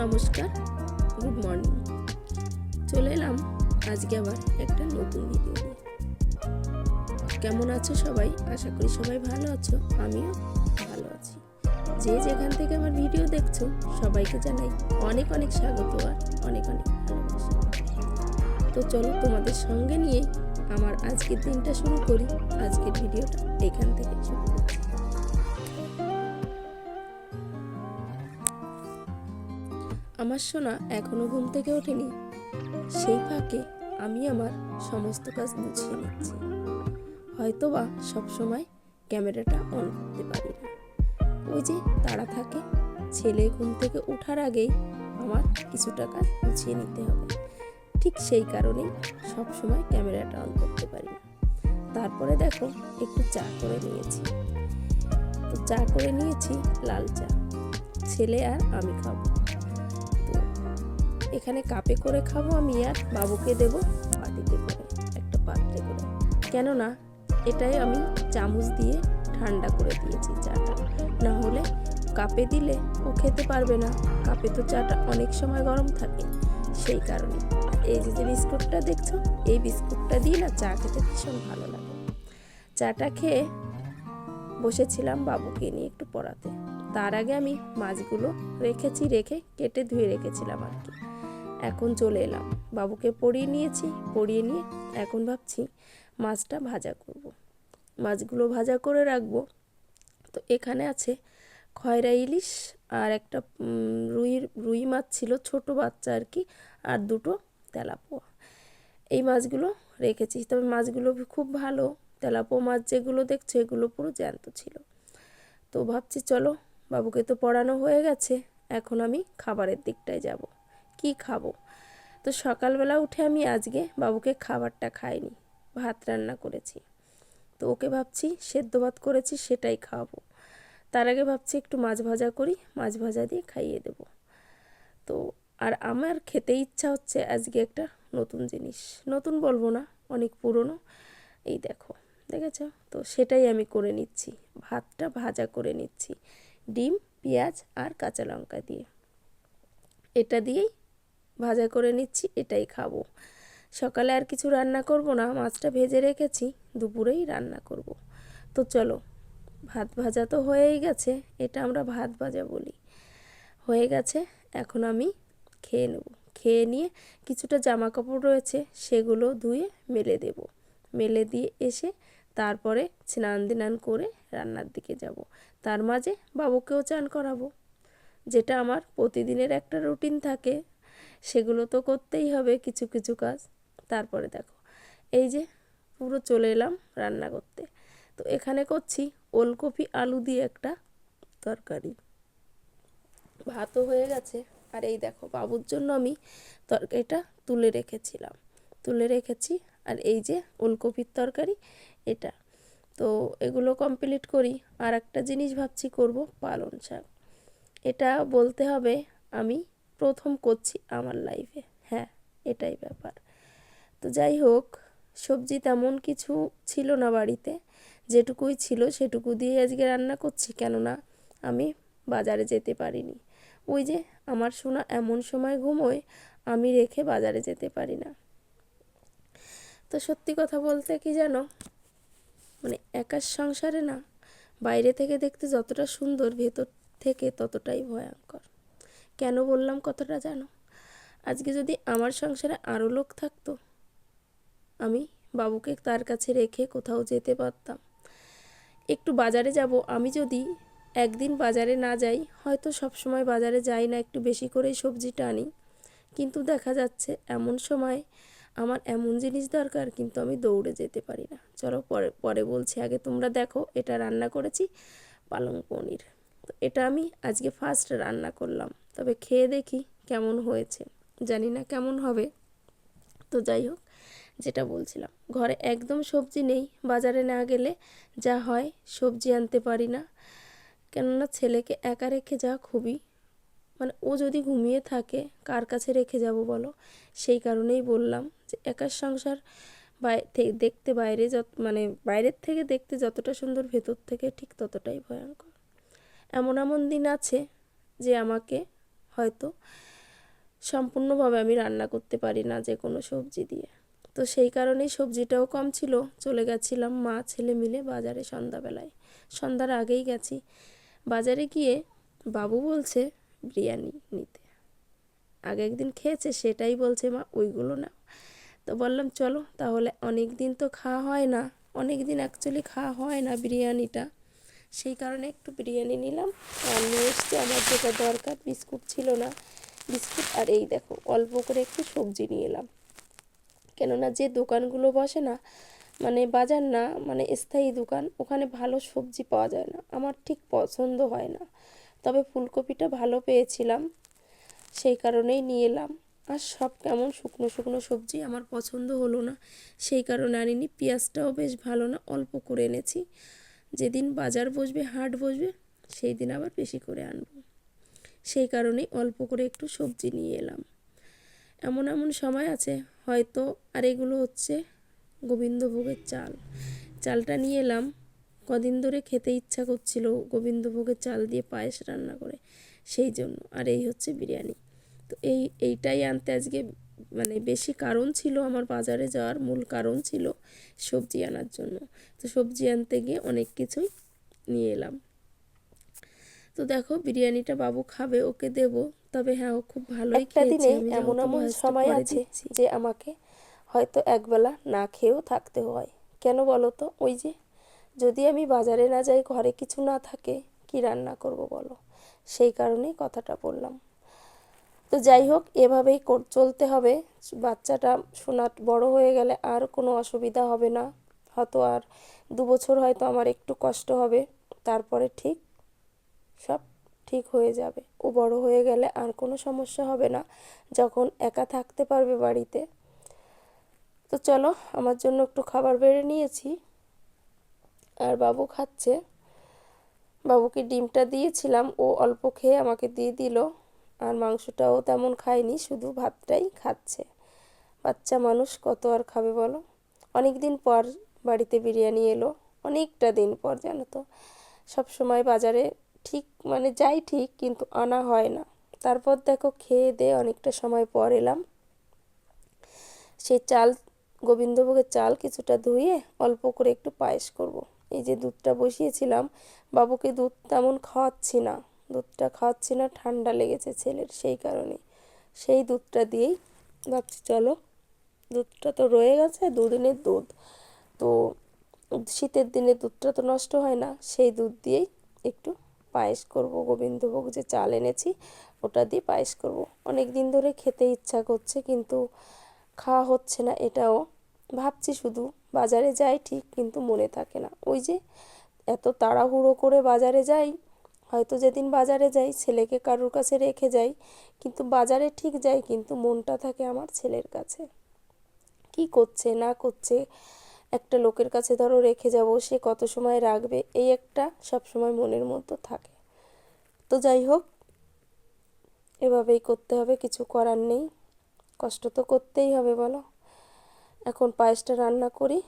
নমস্কার, good morning. চলে এলাম আজকে আবার একটা নতুন ভিডিও নিয়ে। কেমন আছো সবাই? আশা করি সবাই ভালো আছো, আমিও ভালো আছি। যে যেখান থেকে আমার ভিডিও দেখছ, সবাইকে জানাই অনেক অনেক স্বাগত আর অনেক অনেক ভালোবাসা। তো চলো তোমাদের সঙ্গে নিয়ে আমার আজকের দিনটা শুরু করি। আজকের ভিডিওটা এখান থেকে শুরু আমার সোনা এখনও ঘুম থেকে ওঠেনি। সেই ফাঁকে আমি আমার সমস্ত কাজ গুছিয়ে নিচ্ছি। হয়তোবা সবসময় ক্যামেরাটা অন করতে পারি না। ওই যে তাড়া থাকে, ছেলে ঘুম থেকে ওঠার আগেই আমার কিছু টাকা গুছিয়ে নিতে হবে। ঠিক সেই কারণেই সবসময় ক্যামেরাটা অন করতে পারি না। তারপরে দেখো একটু চা করে নিয়েছি। তো চা করে নিয়েছি লাল চা। ছেলে আর আমি খাব। এখানে কাপে করে খাব আমি আর বাবুকে দেবো বাটিতে করে, একটা পাত্রে করে। কেননা এটাই আমি চামচ দিয়ে ঠান্ডা করে দিয়েছি চাটা। না হলে কাপে দিলে ও খেতে পারবে না। কাপে তো চাটা অনেক সময় গরম থাকে সেই কারণে। এই যে যে বিস্কুটটা দেখছ, এই বিস্কুটটা দিয়ে না চা খেতে ভীষণ ভালো লাগে। চাটা খেয়ে বসেছিলাম বাবুকে নিয়ে একটু পড়াতে। তার আগে আমি মাছগুলো রেখেছি, রেখে কেটে ধুয়ে রেখেছিলাম আর কি। এখন চলে এলাম। বাবুকে পড়িয়ে নিয়েছি পড়িয়ে নিয়ে এখন ভাবছি মাছটা ভাজা করব। মাছগুলো ভাজা করে রাখব। তো এখানে আছে খয়রা ইলিশ আর একটা রুইর রুই মাছ ছিল ছোট বাচ্চা আর কি, আর দুটো তেলাপোয়া। এই মাছগুলো রেখেছি। তবে মাছগুলো খুব ভালো। তেলাপো মাছ যেগুলো দেখছ, এগুলো পুরো জ্যান্ত ছিল। তো ভাবছি চলো, বাবুকে তো পড়ানো হয়ে গেছে, এখন আমি খাবারের দিকটায় যাব। কি খাব? তো সকালবেলা উঠে আমি আজকে বাবুকে খাবারটা খাইনি, ভাত রান্না করেছি। তো ওকে ভাবছি সেদ্ধ ভাত করেছি সেটাই খাওয়াবো। তার আগে ভাবছি একটু মাছ ভাজা করি, মাছ ভাজা দিয়ে খাইয়ে দেব। তো আর আমার খেতে ইচ্ছা হচ্ছে আজকে একটা নতুন জিনিস। নতুন বলব না, অনেক পুরনো। এই দেখো, দেখেছ? তো সেটাই আমি করে নিচ্ছি। ভাতটা ভাজা করে নিচ্ছি। ডিম, পেঁয়াজ আর কাঁচা লঙ্কা দিয়ে। এটা দিয়েই ভাজা করে নিচ্ছি, এটাই খাব। সকালে আর কিছু রান্না করব না, মাছটা ভেজে রেখেছি, দুপুরেই রান্না করব। তো চলো, ভাত ভাজা তো হয়েই গেছে, এটা আমরা ভাত ভাজা বলি। হয়ে গেছে, এখন আমি খেয়ে নেব। খেয়ে নিয়ে কিছুটা জামা কাপড় রয়েছে, সেগুলো ধুয়ে মেলে দেব। মেলে দিয়ে এসে তারপরে স্নান দিনান করে রান্নার দিকে যাব। তার মাঝে বাবুকেও চান করাবো। যেটা আমার প্রতিদিনের একটা রুটিন থাকে সেগুলো তো করতেই হবে কিছু কিছু কাজ। তারপরে দেখো, এই যে পুরো চলে এলাম রান্না করতে। তো এখানে করছি ওলকপি আলু দিয়ে একটা তরকারি। ভাতও হয়ে গেছে। আর এই দেখো, বাবুর জন্য আমি তরকারিটা তুলে রেখেছিলাম। তুলে রেখেছি, আর এই যে ওলকপির তরকারি, এটা। তো এগুলো কমপ্লিট করি। আর একটা জিনিস ভাবছি করব পালন শাক। এটা বলতে হবে আমি প্রথম করছি আমার লাইফে হ্যাঁ এটাই ব্যাপার। তো যাই হোক, সবজি তেমন কিছু ছিল না বাড়িতে। যেটুকুই ছিল সেটুকু দিয়ে আজকে রান্না করছি, কেননা আমি বাজারে যেতে পারিনি। ওই যে আমার শোনা এমন সময় ঘুমোয়, আমি রেখে বাজারে যেতে পারি না। তো সত্যি কথা বলতে কি জানো? মানে একার সংসারে না, বাইরে থেকে দেখতে যতটা সুন্দর, ভেতর থেকে ততটাই ভয়ঙ্কর। কেন বললাম কথাটা জানো? আজকে যদি আমার সংসারে আরও লোক থাকতো, আমি বাবুকে তার কাছে রেখে কোথাও যেতে পারতাম। একটু বাজারে যাব, আমি যদি একদিন বাজারে না যাই, হয়তো সব সময় বাজারে যাই না, একটু বেশি করেই সবজিটা আনি কিন্তু দেখা যাচ্ছে, এমন সময় আমার এমন জিনিস দরকার, কিন্তু আমি দৌড়ে যেতে পারি না। চলো পরে পরে বলছি, আগে তোমরা দেখো, এটা রান্না করেছি, পালং পনির। তো এটা আমি আজকে ফার্স্ট রান্না করলাম। তবে খেয়ে দেখি কেমন হয়েছে। জানি না কেমন হবে। তো যাই হোক, যেটা বলছিলাম, ঘরে একদম সবজি নেই, বাজারে না গেলে যা হয় সবজি আনতে পারি না। কেননা ছেলেকে একা রেখে যাওয়া খুবই মানে ও যদি ঘুমিয়ে থাকে, কার কাছে রেখে যাব বলো? সেই কারণেই বললাম যে একার সংসার দেখতে বাইরে যত মানে বাইরের থেকে দেখতে যতটা সুন্দর, ভেতর থেকে ঠিক ততটাই ভয়ঙ্কর। এমন এমন দিন আছে যে আমাকে হয়তো সম্পূর্ণভাবে আমি রান্না করতে পারি না যে কোনো সবজি দিয়ে। তো সেই কারণেই সবজিটাও কম ছিল। চলে গেছিলাম মা, ছেলে মিলে বাজারে সন্ধ্যাবেলায়। সন্ধ্যার আগেই গেছি। বাজারে গিয়ে বাবু বলছে বিরিয়ানি নিতে। আগে একদিন খেয়েছে, সেটাই বলছে মা, ওইগুলো না তো বললাম, চলো, তাহলে অনেক দিন তো খাওয়া হয় না। অনেক দিন অ্যাকচুয়ালি খাওয়া হয় না বিরিয়ানিটা। সেই কারণে একটু বিরিয়ানি নিলাম। আর নিয়ে এসছি আমার যেটা দরকার, বিস্কুট ছিল না। বিস্কুট আর এই দেখো, অল্প করে একটু সবজি নিয়ে এলাম। কেননা যে দোকানগুলো বসে না মানে বাজার না মানে স্থায়ী দোকান, ওখানে ভালো সবজি পাওয়া যায় না। আমার ঠিক পছন্দ হয় না। তবে ফুলকপিটা ভালো পেয়েছিলাম, সেই কারণেই নিয়ে এলাম। আর সব কেমন শুকনো শুকনো সবজি আমার পছন্দ হলো না। সেই কারণে আনিনি। পেঁয়াজটাও বেশ ভালো না, অল্প করে এনেছি। যেদিন বাজার বসবে, হাট বসবে সেই দিন আবার বেশি করে আনব। সেই কারণেই অল্প করে একটু সবজি নিয়ে এলাম। এমন এমন সময় আছে, হয়তো আর এগুলো হচ্ছে গোবিন্দভোগের চাল। চালটা নিয়ে এলাম। কদিন ধরে খেতে ইচ্ছা করছিল গোবিন্দভোগের চাল দিয়ে পায়েস রান্না করে, সেই জন্য। আর এই হচ্ছে বিরিয়ানি। তো এই, এইটাই আনতে আজকে মানে বেশি কারণ ছিল আমার বাজারে যাওয়ার মূল কারণ ছিল সবজি আনার জন্য। তো সবজি আনতে গিয়ে অনেক কিছুই নিয়ে এলাম। তো দেখো বিরিয়ানিটা বাবু খাবে ওকে দেব। তবে হ্যাঁ ও খুব ভালোই খেয়েছে এমন এমন সময় আছে যে আমাকে হয়তো একবেলা না খেয়েও থাকতে হয়। কেন বলো তো? ওই যে যদি আমি বাজারে না যাই ঘরে কিছু না থাকে কি রান্না করব বলো? সেই কারণেই কথাটা বললাম। তো যাই হোক, এভাবেই চলতে হবে। বাচ্চাটা শোনা বড় হয়ে গেলে আর কোনো অসুবিধা হবে না। হয়তো আর দু বছর হয়তো আমার একটু কষ্ট হবে। তারপরে ঠিক সব ঠিক হয়ে যাবে। ও বড় হয়ে গেলে আর কোনো সমস্যা হবে না, যখন একা থাকতে পারবে বাড়িতে। তো চলো, আমার জন্য একটু খাবার বেড়ে নিয়েছি। আর বাবু খাচ্ছে। বাবুকে ডিমটা দিয়েছিলাম, ও অল্প খেয়ে আমাকে দিয়ে দিল। আর মাংসটাও তেমন খায়নি, শুধু ভাতটাই খাচ্ছে। বাচ্চা মানুষ কত আর খাবে বলো? অনেক দিন পর বাড়িতে বিরিয়ানি এলো, অনেকটা দিন পর জানো তো। সব সময় বাজারে ঠিক মানে যাই ঠিক, কিন্তু আনা হয় না। তারপর দেখো খেয়ে দিয়ে অনেকটা সময় পর এলাম। সেই চাল, গোবিন্দভোগের চাল কিছুটা ধুয়ে অল্প করে একটু পায়েস করব। এই যে দুধটা বসিয়েছিলাম, বাবুকে দুধ তেমন খাওয়াচ্ছি না। দুধটা খাওয়াচ্ছি না, ঠান্ডা লেগেছে ছেলের সেই কারণে। সেই দুধটা দিয়েই ভাবছি চলো, দুধটা তো রয়ে গেছে, দুদিনের দুধ। তো শীতের দিনে দুধটা তো নষ্ট হয় না, সেই দুধ দিয়েই একটু পায়েস করব, গোবিন্দভোগ যে চাল এনেছি, ওটা দিয়ে পায়েস করব। অনেক দিন ধরে খেতে ইচ্ছা করছে, কিন্তু খাওয়া হচ্ছে না, এটাও ভাবছি শুধু বাজারে যাই ঠিক, কিন্তু মনে থাকে না। ওই যে এত তাড়াহুড়ো করে বাজারে যাই হয়তো যেদিন বাজারে যাই ছেলেকে কারোর কাছে রেখে যাই কিন্তু বাজারে ঠিক যাই কিন্তু মনটা থাকে আমার ছেলের কাছে। কি করছে না করছে একটা লোকের কাছে ধরো রেখে যাব সে কত সময় রাখবে এই একটা সব সময় মনের মধ্যে থাকে। তো যাই হোক এভাবেই করতে হবে কিছু করার নেই। কষ্ট তো করতেই হবে বলো। এখন পায়েসটা রান্না করি।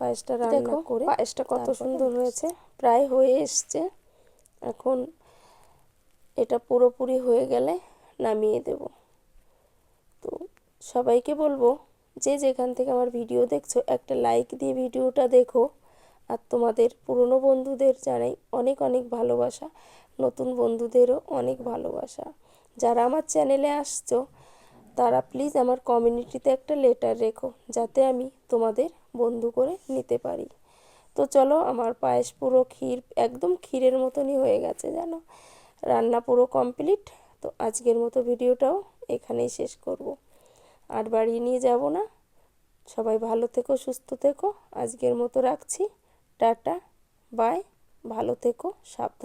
পায়েসটা রান্না দেখো, করে পায়েসটা কত সুন্দর হয়েছে প্রায় হয়ে এসছে। এখন এটা পুরোপুরি হয়ে গেলে নামিয়ে দেব। তো সবাইকে বলব যে যেখান থেকে আমার ভিডিও দেখছ, একটা লাইক দিয়ে ভিডিওটা দেখো। আর তোমাদের পুরনো বন্ধুদের জানাই অনেক অনেক ভালোবাসা, নতুন বন্ধুদেরও অনেক ভালোবাসা। যারা আমার চ্যানেলে আসছো, তারা প্লিজ আমার কমিউনিটিতে একটা লেটার রেখো, যাতে আমি তোমাদের বন্ধু করে নিতে পারি। তো চলো, আমার পায়েস পুরো ক্ষীর, একদম ক্ষীরের মতনই হয়ে গেছে জানো। রান্না পুরো কমপ্লিট তো আজকের মতো ভিডিওটাও এখানেই শেষ করব। আর বাড়ি নিয়ে যাব না। সবাই ভালো থেকো, সুস্থ থেকো। আজকের মতো রাখছি। টাটা বাই ভালো থেকো, সাবধান।